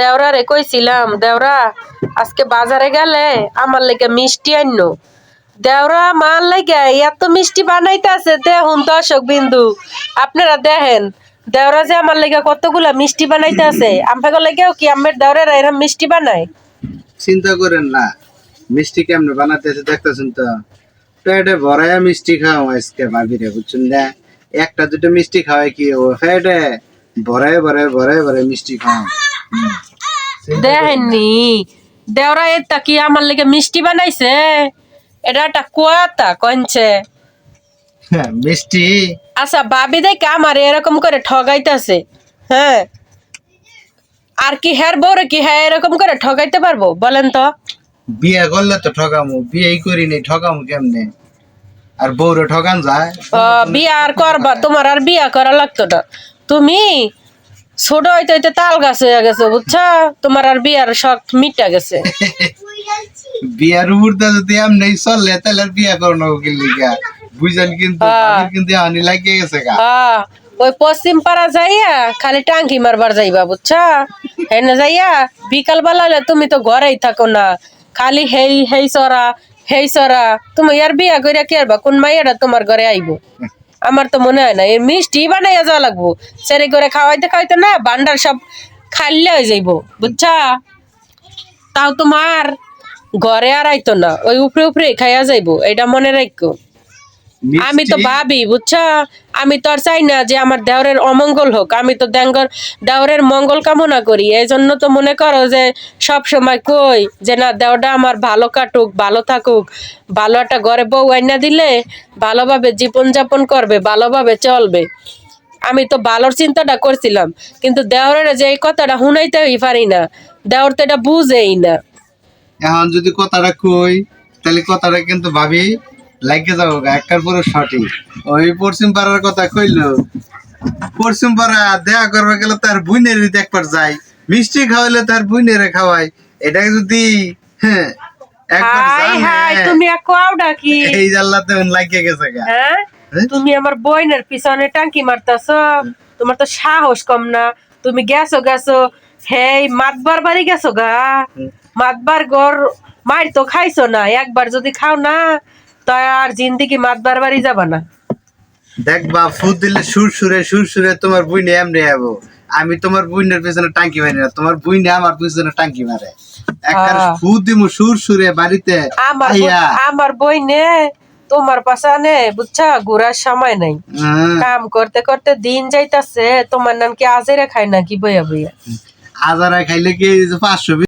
দেওরারে কইছিলাম, দেওরা, আজকে বাজারে গেলে আমার লেগে মিষ্টি আনলো দেওরা, মার লেগে, এত মিষ্টি বানাইতেছে, দেখুন দর্শক বিন্দু, আপনারা দেখেন, দেওরা যে আমার লেগে কতগুলা মিষ্টি বানাইতেছে আপনাদের লেগেও কি আমার দেওরারা এরকম মিষ্টি বানায়? চিন্তা করেন না, মিষ্টি কেমনে বানাতেছে দেখতেছেন তো। পেটে ভরায়া মিষ্টি খাও আজকে ভাবিরে, বুঝছেন না? একটা দুটো মিষ্টি খাওয়াই কি ও পেটে ভরায় ভরায় ভরায় ভরায় মিষ্টি খাও। দেখেননি। দেওরা এটা কি আমার লেগে মিষ্টি বানাইছে? এটা একটা কুয়াতা কনছে হ্যাঁ, মিষ্টি। আচ্ছা ভাবি দেখে আমার এরকম করে ঠগাইতেছে। হ্যাঁ। আর কি হ্যার বউরে কি হ্যাঁ এরকম করে ঠগাইতে পারব? বলেন তো। বিয়ে করলে তো ঠকামু বিয়েই করি নাই ঠকামু কেমনে? আর বউরে ঠগান যায়। বিয়া আর করবা তোমার আর বিয়ে করা লাগতো না। তুমি ছোট হইতে হইতে তাল গাছ হয়ে গেছে বুঝছ? তোমার আর বিয়ার শখ মিটা গেছে। বিয়ার উপরটা যদি এমনি চললে তাহলে আর বিয়া করো লিগা। বুঝলেন কিন্তু হ্যাঁ। কিন্তু হানি লাগিয়ে গেছে গা। হ্যাঁ ওই পশ্চিম পাড়া যাইয়া খালি টাঙ্কি মারবার যাইবা বুঝছা? হেনে যাইয়া বিকাল বেলা তুমি তো ঘরেই থাকো না। খালি হেই হেই সরা হেই সরা তুমি ইয়ার বিয়া করিয়া কি আরবা কোন মাইয়াটা তোমার ঘরে আইবো? আমার তো মনে হয় না। এর মিষ্টি বানাইয়া যাওয়া লাগবো। সেরে করে খাওয়াইতে খাওয়াইতে না, বান্ডার সব খাইলে হয়ে যাইবো। বুঝছা? তাও তোমার ঘরে আর আইতো না, ওই উপরে উপরে খাইয়া যাইবো এটা মনে রাখো আমি তো ভাবি বুঝছ? আমি তো আর চাই না যে আমার দেওরের অমঙ্গল হোক। আমি তো দেঙ্গর দেওরের মঙ্গল কামনা করি। এই জন্য তো মনে করো যে সব সময় কই যে না দেওটা আমার ভালো কাটুক ভালো থাকুক। ভালো একটা ঘরে বউ আইনা দিলে ভালোভাবে জীবনযাপন করবে ভালোভাবে চলবে। আমি তো ভালোর চিন্তাটা করছিলাম কিন্তু দেওরের যে এই কথাটা শুনাইতেই পারি না। দেওর তো এটা বুঝেই না। এখন যদি কথাটা কই তাহলে কথাটা কিন্তু ভাবি লাগে যাব একটার পরে সঠিক ওই পশ্চিম পাড়ার কথা কইলো। পশ্চিম পাড়া দেখা করবে গেলে তার বুইনের একবার যাই মিষ্টি খাওয়াইলে তার বুইনেরে খাওয়াই। এটা যদি হ্যাঁ একবার হাই হাই তুমি এক কোয়াওটা কি এই জাল্লাতে লাগিয়ে গেছে গা। হ্যাঁ? হ্যাঁ? তুমি আমার বইনের পিছনে টাঙ্কি মারতাছ। তোমার তো সাহস কম না। তুমি গেছো গেছো। হেই মাতবার বাড়ি গেছো গা। মাতবার গর মার তো খাইছো না। একবার যদি খাও না তো আর জিন্দিগি মাতবার বাড়ি যাবা না। দেখবা ফুদ দিলে সুর সুরে সুর সুরে তোমার বুইনে এমনি যাব আমি তোমার বুইনের পেছনে টাঙ্কি মারি না তোমার বুইনে আমার পেছনে টাঙ্কি মারে। একটা হ্যাঁ। ফুদ দিমু সুর সুরে বাড়িতে আমার বই- আমার বই তোমার পাশানে বুঝছা? ঘুরার সময় নাই। হ্যাঁ, কাম করতে করতে দিন যাইতাছে তোমার নাম কি আজেরে খাই নাকি বইয়া বইয়া? আজারা খাইলে কি পাঁচশো